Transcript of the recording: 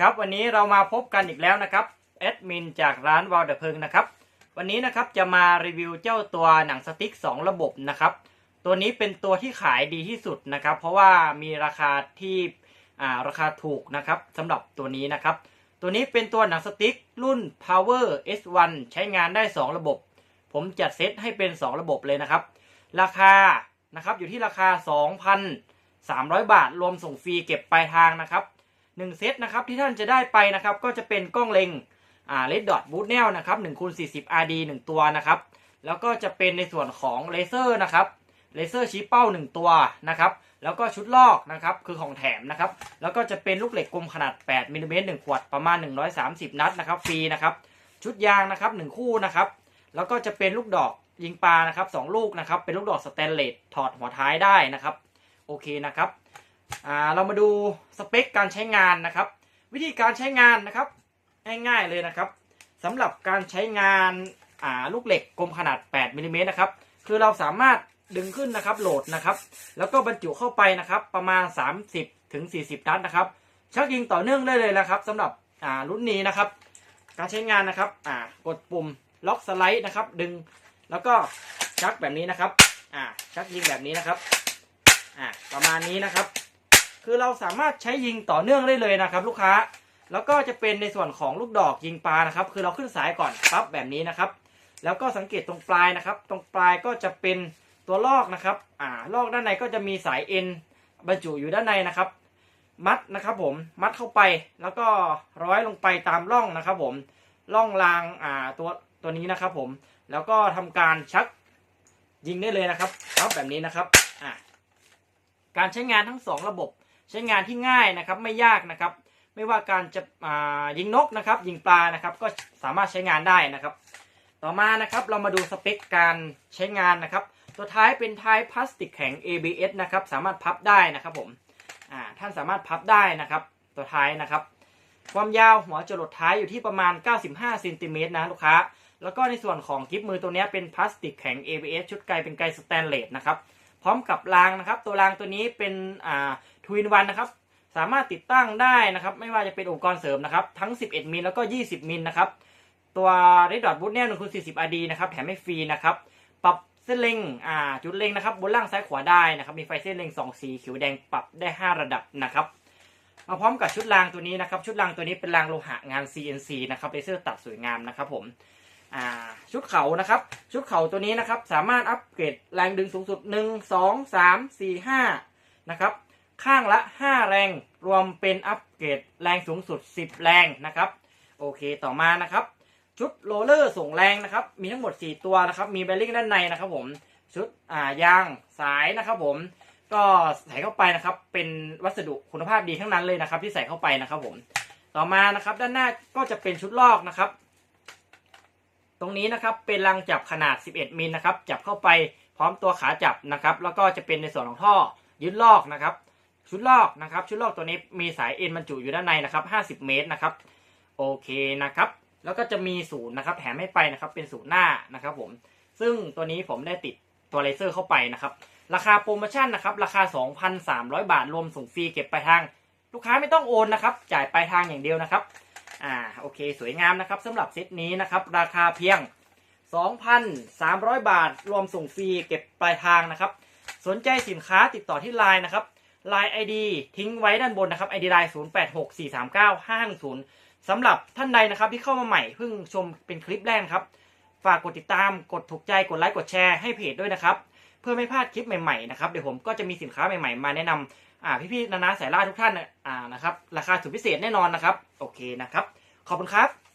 ครับวันนี้เรามาพบกันอีกแล้วนะครับแอดมินจากร้านวอลเดอร์เพิงนะครับวันนี้นะครับจะมารีวิวเจ้าตัวหนังสติ๊ก 2 ระบบนะครับตัวนี้เป็นตัวที่ขายดีที่สุดนะครับเพราะว่ามีราคาที่อ่าราคาถูกนะครับสำหรับตัวนี้นะครับตัวนี้เป็นตัวหนังสติ๊กรุ่น Power S1 ใช้งานได้ 2 ระบบ ผมจัดเซตให้เป็น 2 ระบบเลยนะครับราคานะครับอยู่ที่ราคา 2,300 บาท รวมส่งฟรีเก็บปลายทางนะครับ 1 เซตนะครับที่ท่านจะได้ไปนะครับก็จะเป็นกล้องเล็งอ่าเลดดอทบูทแนลนะครับ1คูณ40 RD 1 ตัวนะครับแล้วก็จะเป็นในส่วนของเลเซอร์นะครับเลเซอร์ชี้เป้า 1 ตัวนะครับแล้วก็ชุดลอกนะครับคือของแถมนะครับแล้วก็จะเป็นลูกเหล็กกลมขนาด8มิลลิเมตร1ขวดประมาณ 130 นัดนะครับฟรีนะครับชุดยางนะครับ1คู่นะครับแล้วก็จะเป็นลูกดอกยิงปลานะครับสองลูกนะครับเป็นลูกดอกสแตนเลสถอดหัวท้ายได้นะครับโอเคนะครับ เรามาดูสเปคการใช้งานนะครับ วิธีการใช้งานนะครับ ง่ายๆเลยนะครับสำหรับการใช้งานอ่าลูกเหล็กกลมขนาด 8มิลลิเมตรนะครับ คือเราสามารถดึงขึ้นนะครับโหลดนะครับ แล้วก็บรรจุเข้าไปนะครับ ประมาณ 30ถึง40นัดนะครับ ชักยิงต่อเนื่องได้เลยนะครับสำหรับอ่ารุ่นนี้นะครับ การใช้งานนะครับอ่ากดปุ่มล็อกสไลด์นะครับ ดึงแล้วก็ชักแบบนี้นะครับอ่าชักยิงแบบนี้นะครับอ่าประมาณนี้นะครับ คือเราสามารถใช้ยิงต่อเนื่องได้เลยนะครับ ลูกค้า แล้วก็จะเป็นในส่วนของลูกดอกยิงปลานะครับ คือเราขึ้นสายก่อนปั๊บแบบนี้นะครับ แล้วก็สังเกตตรงปลายนะครับ ตรงปลายก็จะเป็นตัวลอกนะครับ อ่า ลอกด้านในก็จะมีสายเอ็นบรรจุอยู่ด้านในนะครับ มัดนะครับผม มัดเข้าไป แล้วก็ร้อยลงไปตามร่องนะครับ ผม ร่องราง อ่า ตัว ตัวนี้นะครับ ผม แล้วก็ทำการชักยิงได้เลยนะครับปั๊บแบบนี้นะครับ อ่าการใช้งานทั้งสองระบบ ช้งานที่ง่ายนะครับไม่ยากนะครับ ไม่ว่าการจะยิงนกนะครับ ยิงปลานะครับ ก็สามารถใช้งานได้นะครับ ต่อมานะครับเรามาดูสเปคการใช้งานนะครับ ตัวท้ายเป็นท้ายพลาสติกแข็ง ABS นะครับ สามารถพับได้นะครับผมท่านสามารถพับได้นะครับ ตัวท้ายนะครับ ความยาวหัวจรดท้ายอยู่ที่ประมาณ 95เซนติเมตรนะลูกค้าแล้วก็ในส่วนของกิฟมือตัวนี้เป็นพลาสติกแข็ง ABS ชุดไกลเป็นไกลสแตนเลสนะครับ พร้อมกับรางนะครับ ตัวรางตัวนี้เป็นอ่าทวินวันนะครับ สามารถติดตั้งได้นะครับ ไม่ว่าจะเป็นอุปกรณ์เสริมนะครับ ทั้ง 11 มิลแล้วก็ 20 มิลนะครับ ตัว Red Dot Boot แนว1คูณ40 RD นะครับ แถมให้ฟรีนะครับ ปรับเส้นเล็งอ่าจุดเล็งนะครับ บนล่างซ้ายขวาได้นะครับ มีไฟเส้นเล็ง2สีเขียวแดงปรับได้ 5 ระดับนะครับมาพร้อมกับชุดรางตัวนี้นะครับ ชุดรางตัวนี้เป็นรางโลหะงาน CNC นะครับเลเซอร์ตัดสวยงามนะครับผม อ่าชุดเขานะครับ ชุดเขาตัวนี้นะครับ สามารถอัปเกรดแรงดึงสูงสุด 1 2 3 4 5 นะครับ ข้างละ 5 แรงรวมเป็นอัปเกรดแรงสูงสุด 10 แรงนะครับ โอเคต่อมานะครับ ชุดโรลเลอร์ส่งแรงนะครับ มีทั้งหมด 4 ตัวนะครับ มีแบริ่งด้านในนะครับผมชุดอ่ายางสายนะครับผมก็ใส่เข้าไปนะครับเป็นวัสดุคุณภาพดีทั้งนั้นเลยนะครับ ที่ใส่เข้าไปนะครับผมต่อมานะครับด้านหน้าก็จะเป็นชุดลอกนะครับ ตรงนี้นะครับเป็นรางจับขนาด 11 มิลนะครับจับเข้าไปพร้อมตัวขาจับนะครับแล้วก็จะเป็นในส่วนของท่อยึดลอกนะครับชุดลอกนะครับชุดลอกตัวนี้มีสายเอ็นบรรจุอยู่ด้านในนะครับ50 เมตรนะครับโอเคนะครับแล้วก็จะมีศูนย์นะครับแถมให้ไปนะครับเป็นศูนย์หน้านะครับผมซึ่งตัวนี้ผมได้ติดตัวเลเซอร์เข้าไปนะครับราคาโปรโมชั่นนะครับราคา 2,300 บาทรวมส่งฟรีเก็บปลายทาง ลูกค้าไม่ต้องโอนนะครับจ่ายปลายทางอย่างเดียวนะครับ อ่าโอเคสวยงามนะครับสำหรับเซตนี้นะครับ ราคาเพียง 2,300 บาท รวมส่งฟรีเก็บปลายทางนะครับ สนใจสินค้าติดต่อที่ไลน์นะครับ Line ID ทิ้งไว้ด้านบนนะครับ ID Line 0864395510สำหรับท่านใดนะครับที่เข้ามาใหม่เพิ่งชมเป็นคลิปแรกครับ ฝากกดติดตามกดถูกใจกดไลค์กดแชร์ให้เพจด้วยนะครับ เพื่อไม่พลาดคลิปใหม่ๆนะครับเดี๋ยวผมก็จะมีสินค้าใหม่ๆ มาแนะนำอ่าพี่ๆนานาสายล่าทุกท่านอ่านะครับราคาสุดพิเศษแน่นอนนะครับโอเคนะครับขอบคุณครับ